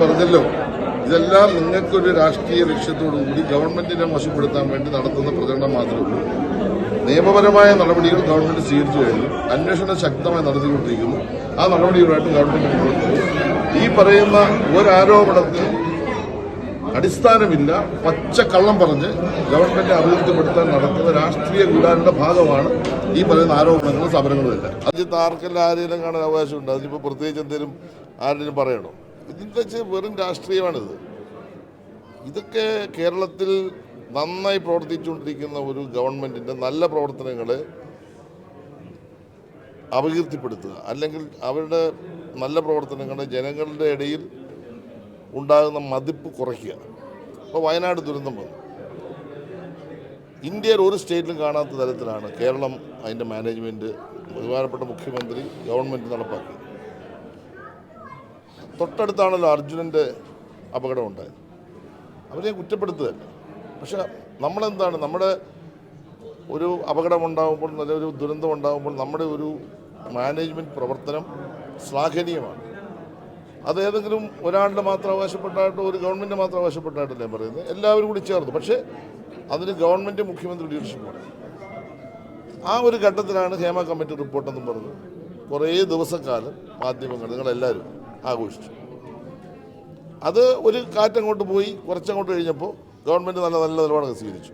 പറഞ്ഞല്ലോ. ഇതെല്ലാം നിങ്ങൾക്കൊരു രാഷ്ട്രീയ ലക്ഷ്യത്തോടു കൂടി ഗവൺമെന്റിനെ മോശപ്പെടുത്താൻ വേണ്ടി നടത്തുന്ന പ്രചരണം മാത്രമേ നിയമപരമായ നടപടികൾ ഗവൺമെന്റ് സ്വീകരിച്ചു കഴിഞ്ഞു. അന്വേഷണം ശക്തമായി നടത്തിക്കൊണ്ടിരിക്കുന്നു. ആ നടപടികളായിട്ട് ഗവൺമെന്റ് മുന്നോട്ട് പോകും. ഈ പറയുന്ന ഒരാരോപണത്തിന് അടിസ്ഥാനമില്ല. പച്ചക്കള്ളം പറഞ്ഞ് ഗവൺമെന്റ് അഭിവൃദ്ധിപ്പെടുത്താൻ നടത്തുന്ന രാഷ്ട്രീയ ഗൂഢാലിന്റെ ഭാഗമാണ് ഈ പറയുന്ന ആരോപണങ്ങളും സമരങ്ങളും എല്ലാം അതിൽ ആർക്കെല്ലാം ആരെങ്കിലും കാണാൻ അവകാശമുണ്ട്? അതിനിപ്പോൾ പ്രത്യേകിച്ച് എന്തെങ്കിലും ആരെങ്കിലും പറയണോ? ഇതിന്റെ വെച്ച് വെറും രാഷ്ട്രീയമാണിത്. ഇതൊക്കെ കേരളത്തിൽ നന്നായി പ്രവർത്തിച്ചുകൊണ്ടിരിക്കുന്ന ഒരു ഗവൺമെന്റിന്റെ നല്ല പ്രവർത്തനങ്ങളെ അപകീർത്തിപ്പെടുത്തുക. അല്ലെങ്കിൽ അവരുടെ നല്ല പ്രവർത്തനങ്ങളെ ജനങ്ങളുടെ ഇടയിൽ ഉണ്ടാകുന്ന മതിപ്പ് കുറയ്ക്കുക. ഇപ്പോൾ വയനാട് ദുരന്തം വന്നു. ഇന്ത്യയിൽ ഒരു സ്റ്റേറ്റിലും കാണാത്ത തരത്തിലാണ് കേരളം അതിന്റെ മാനേജ്മെന്റ് ബഹുമാനപ്പെട്ട മുഖ്യമന്ത്രി ഗവൺമെന്റ് നടപ്പാക്കി തൊട്ടടുത്താണല്ലോ അർജുനന്റെ അപകടം ഉണ്ടായത് അവരെ കുറ്റപ്പെടുത്തുകയല്ല. പക്ഷെ നമ്മളെന്താണ് നമ്മുടെ ഒരു അപകടം ഉണ്ടാകുമ്പോൾ നല്ലൊരു ദുരന്തം ഉണ്ടാകുമ്പോൾ നമ്മുടെ ഒരു മാനേജ്മെന്റ് പ്രവർത്തനം ശ്ലാഘനീയമാണ്. അത് ഏതെങ്കിലും ഒരാളുടെ മാത്രം അവകാശപ്പെട്ടായിട്ടോ ഒരു ഗവൺമെന്റ് മാത്രം അവകാശപ്പെട്ടായിട്ടല്ലേ പറയുന്നത്? എല്ലാവരും കൂടി ചേർന്നു. പക്ഷേ അതിന് ഗവൺമെന്റ് മുഖ്യമന്ത്രി ലീഡർഷിപ്പാണ് ആ ഒരു ഘട്ടത്തിലാണ് ഹേമ കമ്മിറ്റി റിപ്പോർട്ടെന്നും പറഞ്ഞത്. കുറേ ദിവസക്കാലം മാധ്യമങ്ങൾ നിങ്ങളെല്ലാവരും ആഘോഷിച്ചു അത് ഒരു കാറ്റങ്ങോട്ട് പോയി കുറച്ചങ്ങോട്ട് കഴിഞ്ഞപ്പോൾ ഗവൺമെന്റ് നല്ല നല്ല നിലപാട് സ്വീകരിച്ചു.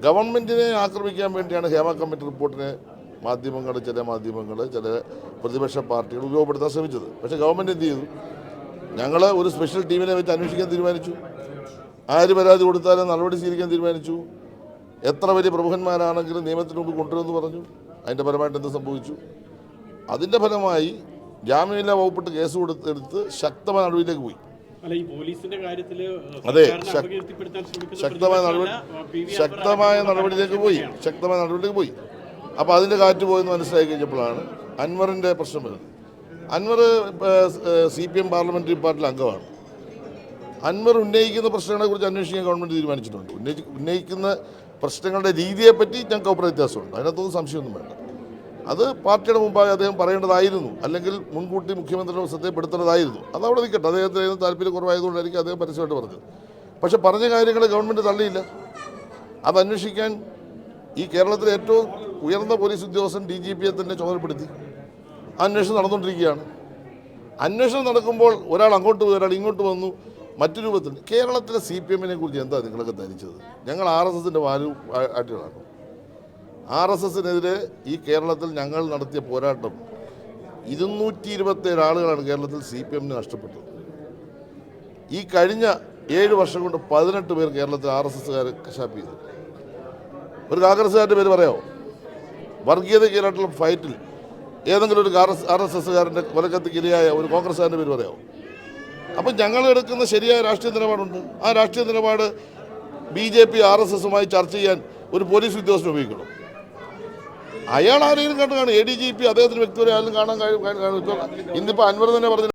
ഗവൺമെന്റിനെ ആക്രമിക്കാൻ വേണ്ടിയാണ് ഹേമ കമ്മിറ്റി റിപ്പോർട്ടിനെ മാധ്യമങ്ങൾ ചില മാധ്യമങ്ങൾ ചില പ്രതിപക്ഷ പാർട്ടികൾ ഉപയോഗപ്പെടുത്താൻ ശ്രമിച്ചത്. പക്ഷേ ഗവൺമെന്റ് എന്ത് ചെയ്തു? ഞങ്ങൾ ഒരു സ്പെഷ്യൽ ടീമിനെ വെച്ച് അന്വേഷിക്കാൻ തീരുമാനിച്ചു. ആര് പരാതി കൊടുത്താലും നടപടി സ്വീകരിക്കാൻ തീരുമാനിച്ചു. എത്ര വലിയ പ്രമുഖന്മാരാണെങ്കിലും നിയമത്തിന് കൊണ്ടുവരുമെന്ന് പറഞ്ഞു. അതിന്റെ ഫലമായിട്ട് എന്ത് സംഭവിച്ചു? അതിന്റെ ഫലമായി ജാമ്യമില്ലാ വകുപ്പിട്ട് കേസ് കൊടുത്തെടുത്ത് ശക്തമായ നടപടിയിലേക്ക് പോയി. അതെ, ശക്തമായ നടപടി ശക്തമായ നടപടിയിലേക്ക് പോയി. ശക്തമായ നടപടിയിലേക്ക് പോയി. അപ്പോൾ അതിന്റെ കാറ്റ് പോയെന്ന് മനസ്സിലാക്കി കഴിഞ്ഞപ്പോഴാണ് അൻവറിന്റെ പ്രശ്നം വരുന്നത്. Anvar C P M parliamentary പാർട്ടിയിലെ അംഗമാണ്. അൻവർ ഉന്നയിക്കുന്ന പ്രശ്നങ്ങളെ കുറിച്ച് അന്വേഷിക്കാൻ ഗവൺമെന്റ് തീരുമാനിച്ചിട്ടുണ്ട്. ഉന്നയിച്ച് ഉന്നയിക്കുന്ന പ്രശ്നങ്ങളുടെ രീതിയെപ്പറ്റി ഞങ്ങൾക്ക് അഭിപ്രായ വ്യത്യാസമുണ്ട്. അതിനകത്തൊന്നും സംശയമൊന്നും വേണ്ട. അത് പാർട്ടിയുടെ മുമ്പാകെ അദ്ദേഹം പറയേണ്ടതായിരുന്നു. അല്ലെങ്കിൽ മുൻകൂട്ടി മുഖ്യമന്ത്രിയുടെ ശ്രദ്ധയപ്പെടുത്തേണ്ടതായിരുന്നു അത് അവിടെ നിൽക്കട്ടെ. അദ്ദേഹത്തിന് താല്പര്യം കുറവായതുകൊണ്ടായിരിക്കും അദ്ദേഹം പരസ്യമായിട്ട് പറഞ്ഞത്. പക്ഷേ പറഞ്ഞ കാര്യങ്ങൾ ഗവൺമെന്റ് തള്ളിയില്ല. അത് അന്വേഷിക്കാൻ ഈ കേരളത്തിലെ ഏറ്റവും ഉയർന്ന പോലീസ് ഉദ്യോഗസ്ഥൻ ഡി ജി പിയെ തന്നെ ചുമതലപ്പെടുത്തി. അന്വേഷണം നടന്നുകൊണ്ടിരിക്കുകയാണ്. അന്വേഷണം നടക്കുമ്പോൾ ഒരാൾ അങ്ങോട്ട് പോയി ഒരാൾ ഇങ്ങോട്ട് വന്നു. മറ്റു രൂപത്തിൽ കേരളത്തിലെ സി പി എമ്മിനെ കുറിച്ച് എന്താ നിങ്ങളൊക്കെ ധരിച്ചത്? ഞങ്ങൾ ആർ എസ് എസിന്റെ വാലു ആട്ടുകളാണ് ആർ എസ് എസിനെതിരെ ഈ കേരളത്തിൽ ഞങ്ങൾ നടത്തിയ പോരാട്ടം ഇരുന്നൂറ്റി ഇരുപത്തേഴ് ആളുകളാണ് കേരളത്തിൽ സി പി എമ്മിന് നഷ്ടപ്പെട്ടത്. ഈ കഴിഞ്ഞ ഏഴ് വർഷം കൊണ്ട് പതിനെട്ട് പേർ കേരളത്തിൽ ആർ എസ് എസ്സുകാർ കശാപ്പ് ചെയ്തു. ഒരു കോൺഗ്രസ്സുകാരുടെ പേര് പറയാമോ? വർഗീയതയ്ക്കെതിരായിട്ടുള്ള ഫൈറ്റിൽ ഏതെങ്കിലും ഒരു ആർ എസ് എസ്സുകാരന്റെ കൊലക്കത്തിക്കിരയായ ഒരു കോൺഗ്രസ്സുകാരന്റെ പേര് പറയാമോ? അപ്പം ഞങ്ങൾ എടുക്കുന്ന ശരിയായ രാഷ്ട്രീയ നിലപാടുണ്ട്. ആ രാഷ്ട്രീയ നിലപാട് B J P R S എസുമായി ചർച്ച ചെയ്യാൻ ഒരു പോലീസ് ഉദ്യോഗസ്ഥനെ ഉപയോഗിക്കണം. അയാൾ ആരെങ്കിലും കണ്ടു കാണും? എ ഡി ജി പി അദ്ദേഹത്തിന് വ്യക്തിപരമായാലും കാണാൻ കഴിയും ഇന്നിപ്പോൾ അൻവർ തന്നെ പറഞ്ഞു